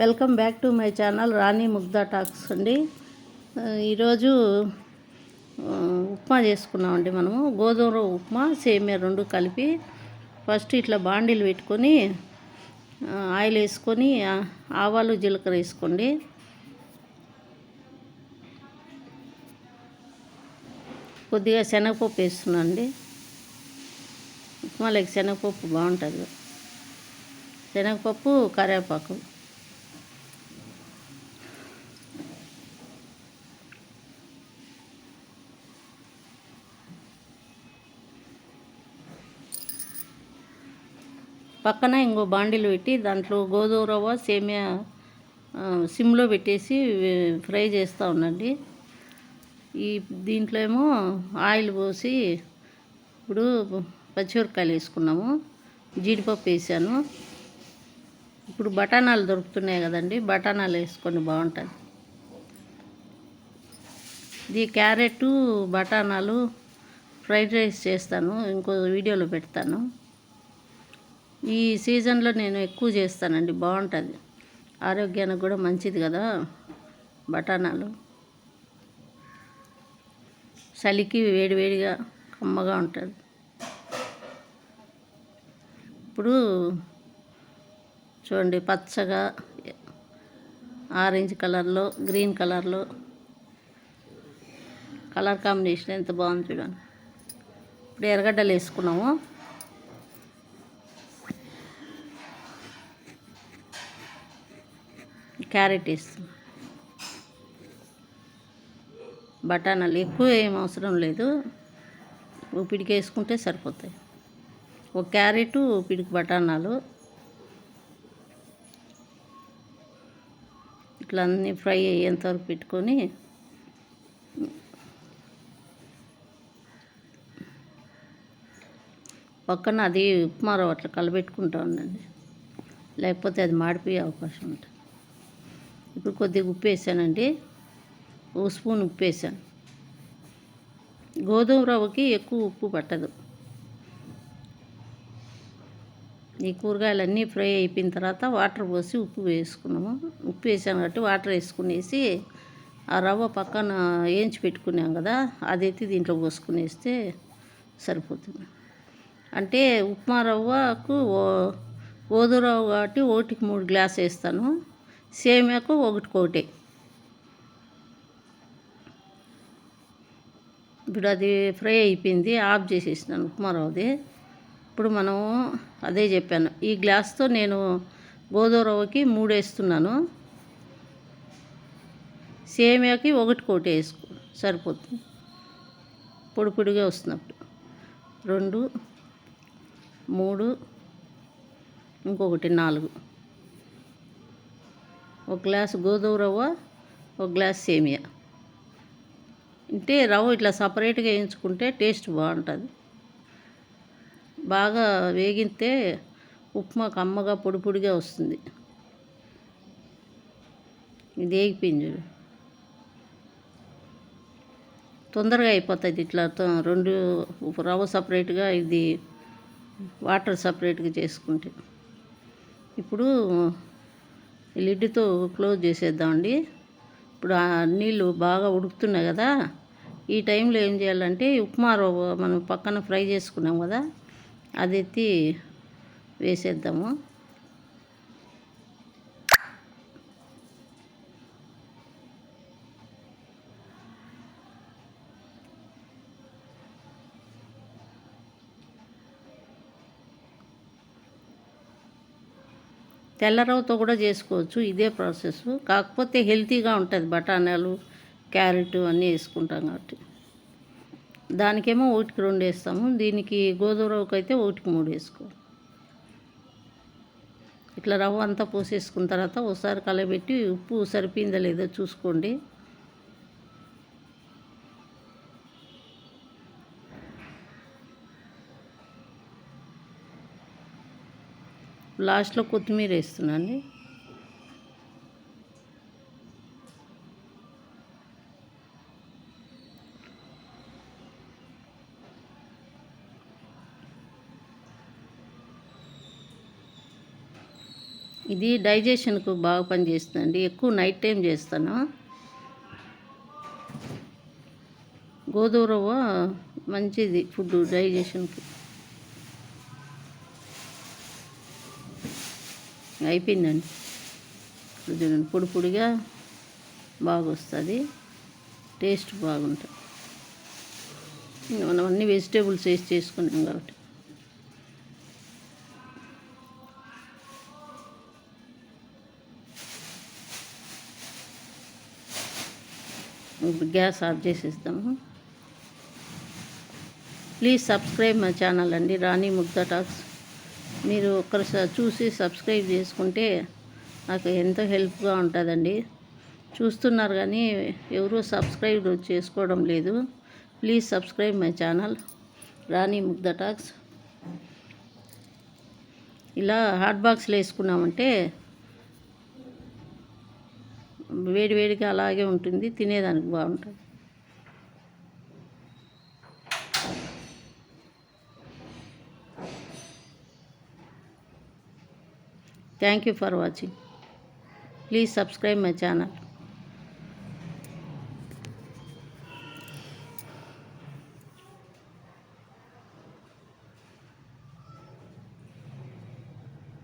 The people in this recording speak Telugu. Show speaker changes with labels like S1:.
S1: Welcome back to my channel Rani Mugdha talks అండి ఈరోజు ఉప్మా చేసుకున్నామండి మనము గోధుమ ఉప్మా సేమియా రెండు కలిపి ఫస్ట్ ఇట్లా బాండీలు పెట్టుకొని ఆయిల్ వేసుకొని ఆవాలు జీలకర్ర వేసుకోండి కొద్దిగా శనగపప్పు వేస్తున్నాను అండి ఉప్మాలకి శనగపప్పు బాగుంటుంది శనగపప్పు కరివేపాకు పక్కన ఇంకో బాండీలు పెట్టి దాంట్లో గోధుమ రవ్వ సేమియా సిమ్లో పెట్టేసి ఫ్రై చేస్తూ ఉండండి ఈ దీంట్లో ఏమో ఆయిల్ పోసి ఇప్పుడు పచ్చిమిరపకాయలు వేసుకున్నాము జీడిపప్పు వేసాను ఇప్పుడు బఠానాలు దొరుకుతున్నాయి కదండి బఠానాలు వేసుకొని బాగుంటుంది ఇది క్యారెట్ బఠానాలు ఫ్రైడ్ రైస్ చేస్తాను ఇంకో వీడియోలో పెడతాను ఈ సీజన్లో నేను ఎక్కువ చేస్తానండి బాగుంటుంది ఆరోగ్యానికి కూడా మంచిది కదా బఠానాలు చలికి వేడివేడిగా కమ్మగా ఉంటుంది ఇప్పుడు చూడండి పచ్చగా ఆరెంజ్ కలర్లో గ్రీన్ కలర్లో కలర్ కాంబినేషన్ ఎంత బాగుంది చూడండి ఇప్పుడు ఎర్రగడ్డలు వేసుకున్నాము క్యారెట్ వేస్తాం బఠానాలు ఎక్కువ ఏం అవసరం లేదు పిడికి వేసుకుంటే సరిపోతాయి ఒక క్యారెట్ పిడికి బఠానాలు ఇట్లా అన్నీ ఫ్రై అయ్యేంతవరకు పెట్టుకొని పక్కన అది ఉప్మా రవ్వ అట్లా కలబెట్టుకుంటా ఉండండి లేకపోతే అది మాడిపోయే అవకాశం ఉంటుంది ఇప్పుడు కొద్దిగా ఉప్పు వేసానండి ఓ స్పూన్ ఉప్పు వేసాను గోధుమ రవ్వకి ఎక్కువ ఉప్పు పట్టదు ఈ కూరగాయలన్నీ ఫ్రై అయిపోయిన తర్వాత వాటర్ పోసి ఉప్పు వేసుకున్నాము ఉప్పు వేసాం కాబట్టి వాటర్ వేసుకునేసి ఆ రవ్వ పక్కన వేయించి పెట్టుకున్నాం కదా అదైతే దీంట్లో పోసుకునేస్తే సరిపోతుంది అంటే ఉప్మా రవ్వకు గోధుమ రవ్వ కాబట్టి ఒకటికి మూడు గ్లాస్ వేస్తాను సేమియాకు కోటే ఇప్పుడు అది ఫ్రై అయిపోయింది ఆఫ్ చేసేసినాను ఉప్మా రవ్వది ఇప్పుడు మనము అదే చెప్పాను ఈ గ్లాస్తో నేను గోధుమ రవ్వకి మూడు వేస్తున్నాను సేమియాకి ఒకటి కోటే వేసుకో సరిపోతుంది పొడి పొడిగా వస్తున్నప్పుడు రెండు మూడు ఇంకొకటి నాలుగు ఒక గ్లాసు గోధుమ రవ్వ ఒక గ్లాస్ సేమియా అంటే రవ్వ ఇట్లా సపరేట్గా వేయించుకుంటే టేస్ట్ బాగుంటుంది బాగా వేగితే ఉప్మా కమ్మగా పొడి పొడిగా వస్తుంది ఇది వేగిపోయింది చూడు తొందరగా అయిపోతుంది ఇట్లా రెండు రవ్వ సపరేట్గా ఇది వాటర్ సపరేట్గా చేసుకుంటే ఇప్పుడు లిడ్డుతో క్లోజ్ చేసేద్దామండి ఇప్పుడు ఆ నీళ్ళు బాగా ఉడుకుతున్నాయి కదా ఈ టైంలో ఏం చేయాలంటే ఉప్మా రవ్వ మనం పక్కన ఫ్రై చేసుకున్నాం కదా అది ఎత్తి వేసేద్దాము తెల్లరవ్వతో కూడా చేసుకోవచ్చు ఇదే ప్రాసెస్ కాకపోతే హెల్తీగా ఉంటుంది బఠానీలు క్యారెట్ అన్నీ వేసుకుంటాం కాబట్టి దానికేమో ఒకటికి రెండు వేస్తాము దీనికి గోధుమ రవ్వకి అయితే ఒకటికి మూడు వేసుకో ఇట్లా రవ్వ అంతా పోసేసుకున్న తర్వాత ఒకసారి కలబెట్టి ఉప్పు సరిపోయిందా లేదో చూసుకోండి లాస్ట్లో కొత్తిమీర వేస్తున్నాను ఇది డైజెషన్కు బాగా పనిచేస్తుందండి ఎక్కువ నైట్ టైం చేస్తాను గోధుమ రవ్వ మంచిది ఫుడ్ డైజెషన్కి అయిపోయిందండి ఇప్పుడు చూడండి పొడి పొడిగా బాగా వస్తుంది టేస్ట్ బాగుంటుంది మనం అన్ని వెజిటేబుల్స్ వేసి చేసుకున్నాం కాబట్టి ఇప్పుడు గ్యాస్ ఆఫ్ చేసేస్తాము ప్లీజ్ సబ్స్క్రైబ్ మై ఛానల్ అండి రాణి ముగ్ధ టాక్స్ మీరు ఒకరు చూసి సబ్స్క్రైబ్ చేసుకుంటే నాకు ఎంతో హెల్ప్గా ఉంటుందండి చూస్తున్నారు కానీ ఎవరూ సబ్స్క్రైబ్ చేసుకోవడం లేదు please subscribe my channel Rani Mugdha talks ఇలా హాట్ బాక్స్లు వేసుకున్నామంటే వేడివేడిగా అలాగే ఉంటుంది తినేదానికి బాగుంటుంది Thank you for watching. Please subscribe my channel.